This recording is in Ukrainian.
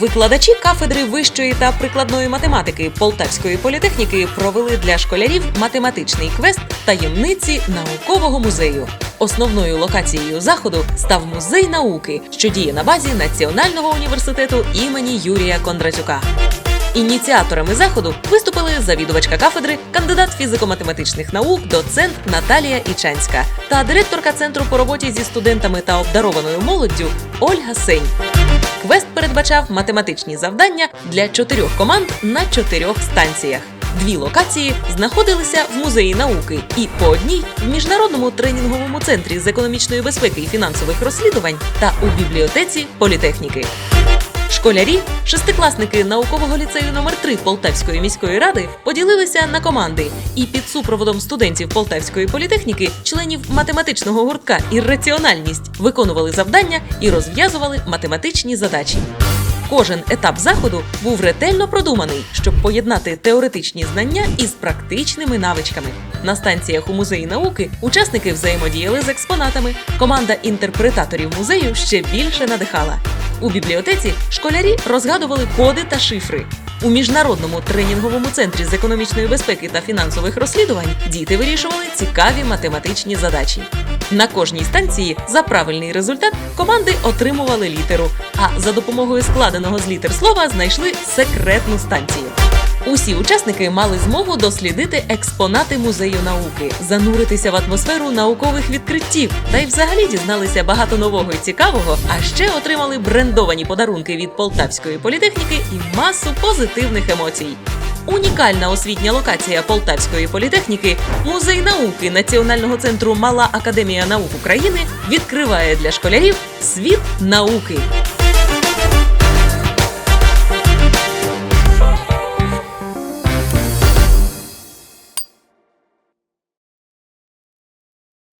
Викладачі кафедри вищої та прикладної математики Полтавської політехніки провели для школярів математичний квест таємниці наукового музею. Основною локацією заходу став музей науки, що діє на базі Національного університету імені Юрія Кондратюка. Ініціаторами заходу виступили завідувачка кафедри, кандидат фізико-математичних наук, доцент Наталія Ічанська та директорка центру по роботі зі студентами та обдарованою молоддю Ольга Сень. Квест передбачав математичні завдання для чотирьох команд на чотирьох станціях. Дві локації знаходилися в музеї науки і по одній в міжнародному тренінговому центрі з економічної безпеки і фінансових розслідувань та у бібліотеці політехніки. Школярі, шестикласники наукового ліцею номер 3 Полтавської міської ради поділилися на команди і під супроводом студентів Полтавської політехніки, членів математичного гуртка «Ірраціональність» виконували завдання і розв'язували математичні задачі. Кожен етап заходу був ретельно продуманий, щоб поєднати теоретичні знання із практичними навичками. На станціях у музеї науки учасники взаємодіяли з експонатами. Команда інтерпретаторів музею ще більше надихала. У бібліотеці школярі розгадували коди та шифри. У міжнародному тренінговому центрі з економічної безпеки та фінансових розслідувань діти вирішували цікаві математичні задачі. На кожній станції за правильний результат команди отримували літеру, а за допомогою складеного з літер слова знайшли секретну станцію. Усі учасники мали змогу дослідити експонати музею науки, зануритися в атмосферу наукових відкриттів та й взагалі дізналися багато нового і цікавого, а ще отримали брендовані подарунки від Полтавської політехніки і масу позитивних емоцій. Унікальна освітня локація Полтавської політехніки, музей науки Національного центру Мала Академія наук України відкриває для школярів світ науки.